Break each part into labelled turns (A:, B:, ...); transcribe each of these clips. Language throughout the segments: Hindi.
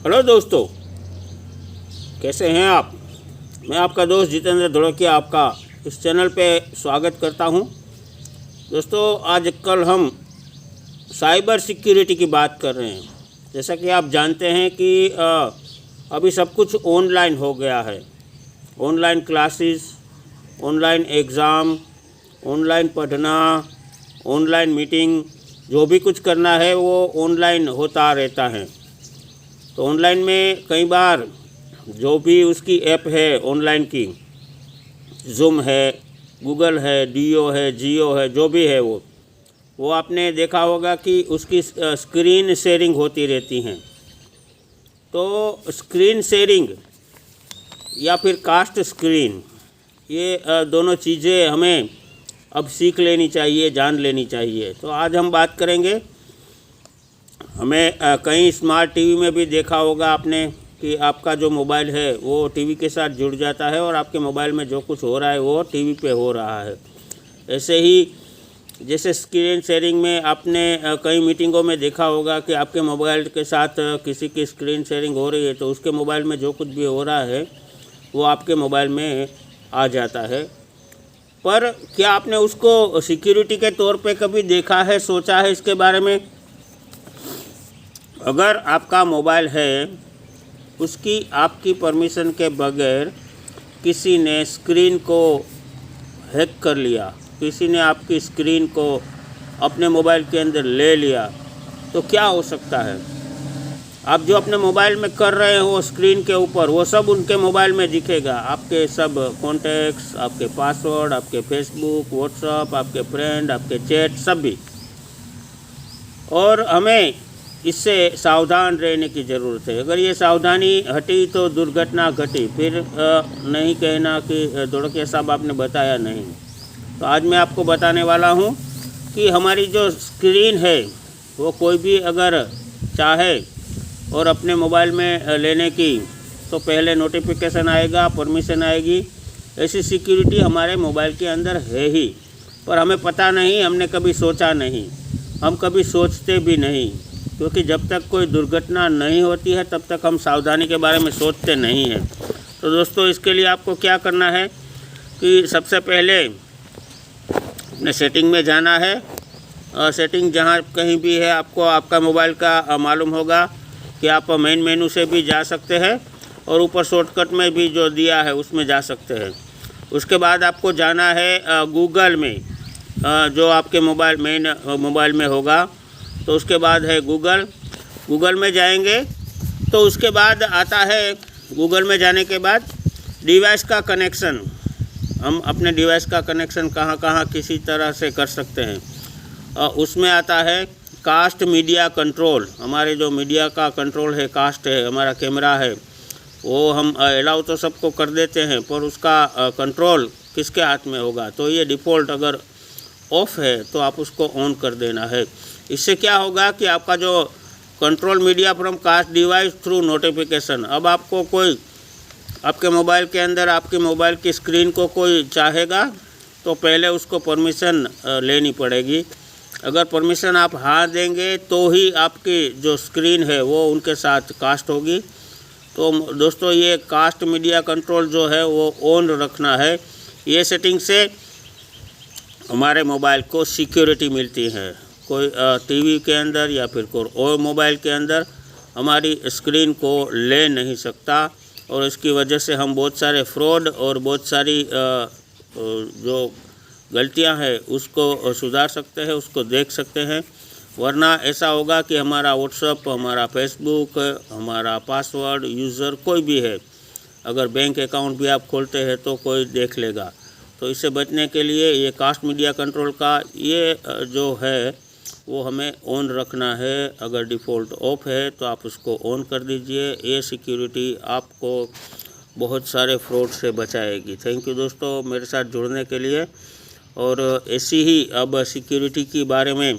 A: हेलो दोस्तों, कैसे हैं आप? मैं आपका दोस्त जितेंद्र धड़किया आपका इस चैनल पे स्वागत करता हूँ। दोस्तों, आज कल हम साइबर सिक्योरिटी की बात कर रहे हैं। जैसा कि आप जानते हैं कि अभी सब कुछ ऑनलाइन हो गया है। Online classes, online exam, online पढ़ना, ऑनलाइन मीटिंग, जो भी कुछ करना है, वो ऑनलाइन होता रहता है। तो ऑनलाइन में कई बार जो भी उसकी ऐप है ऑनलाइन की जूम है गूगल है डीओ है जियो है, जो भी है वो वो आपने देखा होगा कि उसकी स्क्रीन शेयरिंग होती रहती हैं। तो स्क्रीन शेयरिंग या फिर कास्ट स्क्रीन ये दोनों चीज़ें हमें अब सीख लेनी चाहिए, जान लेनी चाहिए। तो आज हम बात करेंगे हमें कहीं स्मार्ट टीवी में भी देखा होगा आपने कि आपका जो मोबाइल है, वो टीवी के साथ जुड़ जाता है और आपके मोबाइल में जो कुछ हो रहा है, वो टीवी पे हो रहा है। ऐसे ही, जैसे स्क्रीन शेयरिंग में आपने कई मीटिंगों में देखा होगा कि आपके मोबाइल के साथ किसी की स्क्रीन शेयरिंग हो रही है तो उसके मोबाइल में जो कुछ भी हो रहा है, वो आपके मोबाइल में आ जाता है। पर क्या आपने उसको सिक्योरिटी के तौर पे कभी देखा है, सोचा है इसके बारे में? अगर आपका मोबाइल है, उसकी आपकी परमिशन के बगैर किसी ने स्क्रीन को हैक कर लिया, किसी ने आपकी स्क्रीन को अपने मोबाइल के अंदर ले लिया तो क्या हो सकता है? आप जो अपने मोबाइल में कर रहे हो स्क्रीन के ऊपर, वो सब उनके मोबाइल में दिखेगा। आपके सब कॉन्टैक्ट्स आपके पासवर्ड आपके फेसबुक व्हाट्सअप आपके फ्रेंड आपके चैट सब भी। और हमें इससे सावधान रहने की ज़रूरत है। अगर ये सावधानी हटी तो दुर्घटना घटी। फिर नहीं कहना कि दुड़किया साहब आपने बताया नहीं। तो आज मैं आपको बताने वाला हूँ कि हमारी जो स्क्रीन है, वो कोई भी अगर चाहे और अपने मोबाइल में लेने की तो पहले नोटिफिकेशन आएगा परमिशन आएगी। ऐसी सिक्योरिटी हमारे मोबाइल के अंदर है ही। पर हमें पता नहीं, हमने कभी सोचा नहीं। हम कभी सोचते भी नहीं। क्योंकि जब तक कोई दुर्घटना नहीं होती है, तब तक हम सावधानी के बारे में सोचते नहीं हैं। तो दोस्तों, इसके लिए आपको क्या करना है कि सबसे पहले अपने सेटिंग में जाना है। और सेटिंग जहाँ कहीं भी है, आपको आपका मोबाइल का मालूम होगा कि आप मेन मेनू से भी जा सकते हैं और ऊपर शॉर्टकट में भी जो दिया है, उसमें जा सकते हैं। उसके बाद आपको जाना है गूगल में जो आपके मोबाइल, मेन मोबाइल में होगा। तो उसके बाद है गूगल। गूगल में जाएँगे तो उसके बाद आता है गूगल में जाने के बाद डिवाइस का कनेक्शन। हम अपने डिवाइस का कनेक्शन कहाँ कहाँ किसी तरह से कर सकते हैं। अ, उसमें आता है कास्ट मीडिया कंट्रोल। हमारे जो मीडिया का कंट्रोल है कास्ट है हमारा कैमरा है वो हम अलाउ तो सबको कर देते हैं पर उसका कंट्रोल किसके हाथ में होगा? तो ये डिफ़ॉल्ट अगर ऑफ़ है तो आप उसको ऑन कर देना है। इससे क्या होगा कि आपका जो control media from cast device through notification अब आपको कोई, आपके मोबाइल के अंदर आपके मोबाइल की स्क्रीन को कोई चाहेगा तो पहले उसको परमिशन लेनी पड़ेगी। अगर परमिशन आप हाँ देंगे तो ही आपकी जो स्क्रीन है, वो उनके साथ कास्ट होगी। तो दोस्तों, ये कास्ट मीडिया कंट्रोल जो है, वो ऑन रखना है। ये सेटिंग से हमारे मोबाइल को सिक्योरिटी मिलती है। कोई टीवी के अंदर या फिर कोई और मोबाइल के अंदर हमारी स्क्रीन को ले नहीं सकता और इसकी वजह से हम बहुत सारे फ्रॉड और बहुत सारी जो गलतियाँ हैं उसको सुधार सकते हैं, उसको देख सकते हैं। वरना ऐसा होगा कि हमारा व्हाट्सअप हमारा फेसबुक हमारा पासवर्ड यूज़र कोई भी है, अगर बैंक अकाउंट भी आप खोलते हैं तो कोई देख लेगा। तो इससे बचने के लिए ये कास्ट मीडिया कंट्रोल का ये जो है वो हमें ऑन रखना है। अगर डिफ़ॉल्ट ऑफ़ है तो आप उसको ऑन कर दीजिए। ये सिक्योरिटी आपको बहुत सारे फ्रॉड से बचाएगी। थैंक यू दोस्तों मेरे साथ जुड़ने के लिए। और ऐसी ही अब सिक्योरिटी के बारे में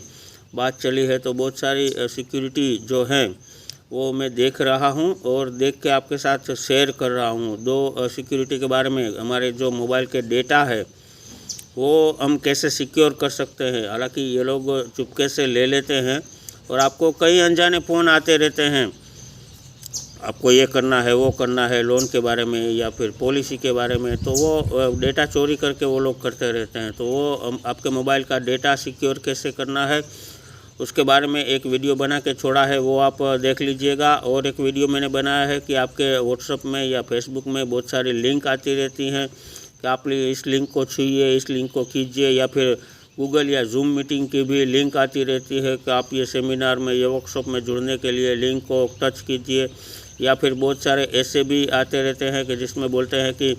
A: बात चली है तो बहुत सारी सिक्योरिटी जो हैं, वो मैं देख रहा हूँ और देख के आपके साथ शेयर कर रहा हूँ। दो सिक्योरिटी के बारे में, हमारे जो मोबाइल के डेटा है वो हम कैसे सिक्योर कर सकते हैं? हालाँकि ये लोग चुपके से ले लेते हैं और आपको कई अनजाने फ़ोन आते रहते हैं। आपको ये करना है, वो करना है लोन के बारे में या फिर पॉलिसी के बारे में तो वो डेटा चोरी करके वो लोग करते रहते हैं। तो वो आपके मोबाइल का डेटा सिक्योर कैसे करना है, उसके बारे में एक वीडियो बना के छोड़ा है, वो आप देख लीजिएगा। और एक वीडियो मैंने बनाया है कि आपके व्हाट्सअप में या फेसबुक में बहुत सारी लिंक आती रहती हैं। कि आप इस लिंक को छूइए, इस लिंक को कीजिए या फिर गूगल या जूम मीटिंग की भी लिंक आती रहती है कि आप ये सेमिनार में, ये वर्कशॉप में जुड़ने के लिए लिंक को टच कीजिए। या फिर बहुत सारे ऐसे भी आते रहते हैं कि जिसमें बोलते हैं कि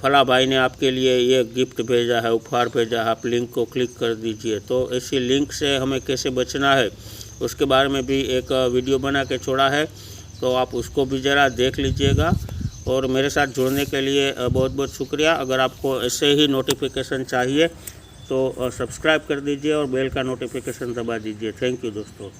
A: फला भाई ने आपके लिए ये गिफ्ट भेजा है, उपहार भेजा है, आप लिंक को क्लिक कर दीजिए। तो ऐसी लिंक से हमें कैसे बचना है, उसके बारे में भी एक वीडियो बना के छोड़ा है। तो आप उसको भी ज़रा देख लीजिएगा। और मेरे साथ जुड़ने के लिए बहुत बहुत शुक्रिया। अगर आपको ऐसे ही नोटिफिकेशन चाहिए तो सब्सक्राइब कर दीजिए और बेल का नोटिफिकेशन दबा दीजिए। थैंक यू दोस्तों।